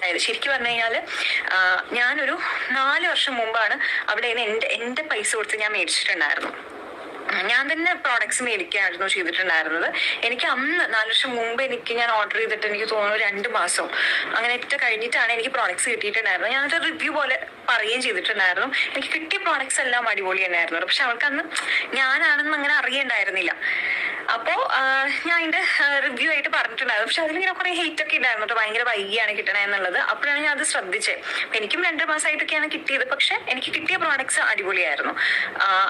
അതായത് ശരിക്കും പറഞ്ഞു കഴിഞ്ഞാൽ ഞാനൊരു നാല് വർഷം മുമ്പാണ് അവിടെ നിന്ന് എന്റെ പൈസ കൊടുത്ത് ഞാൻ മേടിച്ചിട്ടുണ്ടായിരുന്നു ഞാൻ തന്നെ പ്രോഡക്ട്സ് മേടിക്കുകയായിരുന്നു ചെയ്തിട്ടുണ്ടായിരുന്നത്. എനിക്ക് അന്ന് നാല് വർഷം മുമ്പ് എനിക്ക് ഞാൻ ഓർഡർ ചെയ്തിട്ട് എനിക്ക് തോന്നുന്നു രണ്ട് മാസം അങ്ങനെ ഇട്ട് കഴിഞ്ഞിട്ടാണ് എനിക്ക് പ്രോഡക്ട്സ് കിട്ടിയിട്ടുണ്ടായിരുന്നത്. ഞാനൊരു റിവ്യൂ പോലെ പറയുകയും ചെയ്തിട്ടുണ്ടായിരുന്നു. എനിക്ക് കിട്ടിയ പ്രോഡക്ട്സ് എല്ലാം അടിപൊളി തന്നെയായിരുന്നു. പക്ഷെ അവൾക്ക് അന്ന് ഞാനാണെന്ന് അങ്ങനെ അറിയണ്ടായിരുന്നില്ല. അപ്പോ ഞാൻ അതിന്റെ റിവ്യൂ ആയിട്ട് പറഞ്ഞിട്ടുണ്ടായിരുന്നു. പക്ഷെ അതിലിങ്ങനെ കുറെ ഹേറ്റ് ഒക്കെ ഉണ്ടായിരുന്നു ഭയങ്കര വൈകിയാണ് കിട്ടണേ എന്നുള്ളത്. അപ്പോഴാണ് ഞാൻ അത് ശ്രദ്ധിച്ചത് എനിക്കും രണ്ട് മാസമായിട്ടൊക്കെയാണ് കിട്ടിയത്. പക്ഷെ എനിക്ക് കിട്ടിയ പ്രോഡക്ട്സ് അടിപൊളിയായിരുന്നു.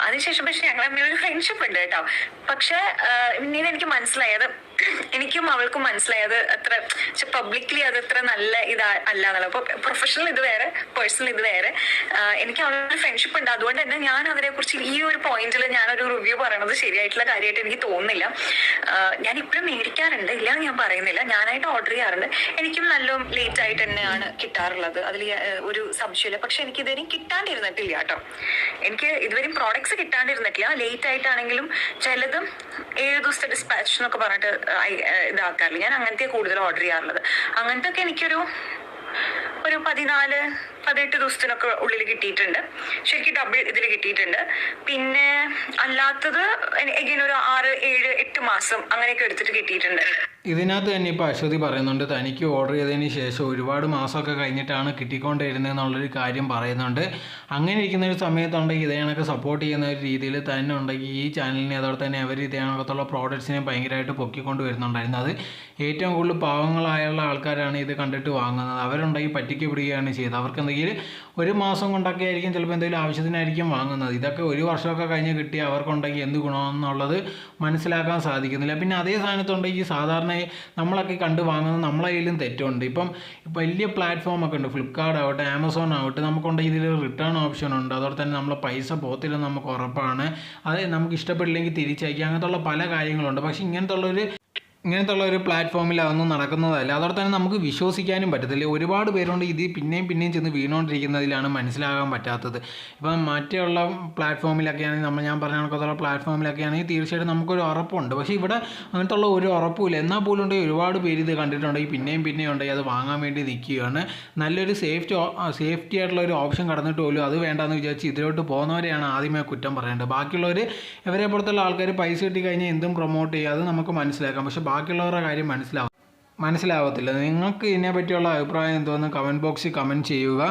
അതിനുശേഷം പക്ഷെ ഞങ്ങൾ തമ്മിൽ ഒരു ഫ്രണ്ട്ഷിപ്പ് ഉണ്ട് കേട്ടോ. പക്ഷെ പിന്നീട് എനിക്ക് മനസ്സിലായത് എനിക്കും അവൾക്കും മനസ്സിലായത് അത്ര പബ്ലിക്കലി അത് അത്ര നല്ല ഇതാ അല്ല എന്നുള്ളത് അപ്പൊ പ്രൊഫഷണൽ ഇത് വേറെ പേഴ്സണൽ ഇത് വേറെ. എനിക്ക് അവളൊരു ഫ്രണ്ട്ഷിപ്പ് ഉണ്ട്. അതുകൊണ്ട് തന്നെ ഞാൻ അവരെ കുറിച്ച് ഈ ഒരു പോയിന്റിൽ ഞാനൊരു റിവ്യൂ പറയണത് ശരിയായിട്ടുള്ള കാര്യമായിട്ട് എനിക്ക് തോന്നുന്നില്ല. ഞാൻ ഇപ്പോഴും മേടിക്കാറുണ്ട്. ഇല്ല ഞാൻ പറയുന്നില്ല. ഞാനായിട്ട് ഓർഡർ ചെയ്യാറുണ്ട്. എനിക്കും നല്ല ലേറ്റ് ആയിട്ട് തന്നെയാണ് കിട്ടാറുള്ളത്. അതിൽ ഒരു സംശയമില്ല പക്ഷെ എനിക്ക് ഇതുവരെയും കിട്ടാണ്ടിരുന്നിട്ടില്ല കേട്ടോ. എനിക്ക് ഇതുവരെയും പ്രോഡക്ട്സ് കിട്ടാണ്ടിരുന്നിട്ടില്ല. ലേറ്റ് ആയിട്ടാണെങ്കിലും ചിലതും ഏഴ് ദിവസത്തെ ഡിസ്പാച്ച് എന്നൊക്കെ പറഞ്ഞിട്ട് ഇതാക്കാറില്ല. ഞാൻ അങ്ങനത്തെ കൂടുതൽ ഓർഡർ ചെയ്യാറുള്ളത്. അങ്ങനത്തെ ഒക്കെ എനിക്കൊരു ഒരു പതിനാല് പതിനെട്ട് ദിവസത്തിനൊക്കെ ഉള്ളിൽ കിട്ടിയിട്ടുണ്ട്. ശരിക്കും ഡബിൾ ഇതിൽ കിട്ടിയിട്ടുണ്ട്. പിന്നെ അല്ലാത്തത് എഗൈൻ ഒരു ആറ് ഏഴ് എട്ട് മാസം അങ്ങനെയൊക്കെ എടുത്തിട്ട് കിട്ടിയിട്ടുണ്ട്. ഇതിനകത്ത് തന്നെ ഇപ്പോൾ അശ്വതി പറയുന്നുണ്ട് തനിക്ക് ഓർഡർ ചെയ്തതിന് ശേഷം ഒരുപാട് മാസമൊക്കെ കഴിഞ്ഞിട്ടാണ് കിട്ടിക്കൊണ്ടിരുന്നത് എന്നുള്ളൊരു കാര്യം പറയുന്നുണ്ട്. അങ്ങനെ ഇരിക്കുന്ന ഒരു സമയത്തുണ്ടെങ്കിൽ ഇതേ കണക്ക് സപ്പോർട്ട് ചെയ്യുന്ന ഒരു രീതിയിൽ തന്നെ ഉണ്ടെങ്കിൽ ഈ ചാനലിനെ അതോടെ തന്നെ അവർ ഇതേ കണക്കത്തുള്ള പ്രോഡക്ട്സിനെ ഭയങ്കരമായിട്ട് പൊക്കിക്കൊണ്ട് വരുന്നുണ്ടായിരുന്നത് ഏറ്റവും കൂടുതൽ പാവങ്ങളായുള്ള ആൾക്കാരാണ് ഇത് കണ്ടിട്ട് വാങ്ങുന്നത്. അവരുണ്ടെങ്കിൽ പറ്റിക്കപ്പെടുകയാണ് ചെയ്തത്. അവർക്ക് എന്തെങ്കിലും ഒരു മാസം കൊണ്ടൊക്കെ ആയിരിക്കും ചിലപ്പോൾ എന്തെങ്കിലും ആവശ്യത്തിനായിരിക്കും വാങ്ങുന്നത്. ഇതൊക്കെ ഒരു വർഷമൊക്കെ കഴിഞ്ഞ് കിട്ടി അവർക്കുണ്ടെങ്കിൽ എന്ത് ഗുണമെന്നുള്ളത് മനസ്സിലാക്കാൻ സാധിക്കുന്നില്ല. പിന്നെ അതേ സ്ഥാനത്തുണ്ടെങ്കിൽ സാധാരണ നമ്മളൊക്കെ കണ്ട് വാങ്ങുന്നത് നമ്മളെ കയ്യിലും തെറ്റുണ്ട്. ഇപ്പം വലിയ പ്ലാറ്റ്ഫോം ഒക്കെ ഉണ്ട്. ഫ്ലിപ്കാർട്ട് ആവട്ടെ ആമസോൺ ആവട്ടെ നമുക്കുണ്ട് ഇതിൽ റിട്ടേൺ ഓപ്ഷൻ ഉണ്ട്. അതോടെ തന്നെ നമ്മളെ പൈസ പോകത്തില്ലെന്ന് നമുക്ക് ഉറപ്പാണ്. അത് നമുക്ക് ഇഷ്ടപ്പെട്ടില്ലെങ്കിൽ അങ്ങനത്തെ അങ്ങനത്തുള്ള പല കാര്യങ്ങളുണ്ട്. പക്ഷേ ഇങ്ങനത്തെ ഉള്ളൊരു ഇങ്ങനത്തെ ഉള്ള ഒരു പ്ലാറ്റ്ഫോമിൽ അതൊന്നും നടക്കുന്നതല്ല. അതോടെ തന്നെ നമുക്ക് വിശ്വസിക്കാനും പറ്റത്തില്ല. ഒരുപാട് പേരുണ്ട് ഇത് പിന്നെയും പിന്നെയും ചെന്ന് വീണുകൊണ്ടിരിക്കുന്നതിലാണ് മനസ്സിലാകാൻ പറ്റാത്തത്. ഇപ്പം മറ്റുള്ള പ്ലാറ്റ്ഫോമിലൊക്കെ ആണെങ്കിൽ നമ്മൾ ഞാൻ പറഞ്ഞ കണക്കത്തുള്ള പ്ലാറ്റ്ഫോമിലൊക്കെ ആണെങ്കിൽ തീർച്ചയായിട്ടും നമുക്കൊരു ഉറപ്പുണ്ട്. പക്ഷേ ഇവിടെ അങ്ങനത്തുള്ള ഒരു ഉറപ്പുമില്ല. എന്നാൽ പോലും ഉണ്ടെങ്കിൽ ഒരുപാട് പേര് ഇത് കണ്ടിട്ടുണ്ടെങ്കിൽ പിന്നെയും പിന്നെയും ഉണ്ടെങ്കിൽ അത് വാങ്ങാൻ വേണ്ടി നിൽക്കുകയാണ്. നല്ലൊരു സേഫ്റ്റി സേഫ്റ്റി ആയിട്ടുള്ള ഒരു ഓപ്ഷൻ കടന്നിട്ട് പോലും അത് വേണ്ടാന്ന് വിചാരിച്ച് ഇതിലോട്ട് പോകുന്നവരെയാണ് ആദ്യമേ കുറ്റം പറയേണ്ടത്. ബാക്കിയുള്ളവർ ഇവരെ പുറത്തുള്ള ആൾക്കാർ പൈസ കിട്ടി കഴിഞ്ഞാൽ എന്തും പ്രൊമോട്ട് ചെയ്യുക അത് നമുക്ക് മനസ്സിലാക്കാം. പക്ഷേ ബാക്കിയുള്ളവരുടെ കാര്യം മനസ്സിലാവും മനസ്സിലാവത്തില്ല. നിങ്ങൾക്ക് ഇതിനെ പറ്റിയുള്ള അഭിപ്രായം എന്തോന്ന് കമന്റ് ബോക്സിൽ കമന്റ് ചെയ്യുക.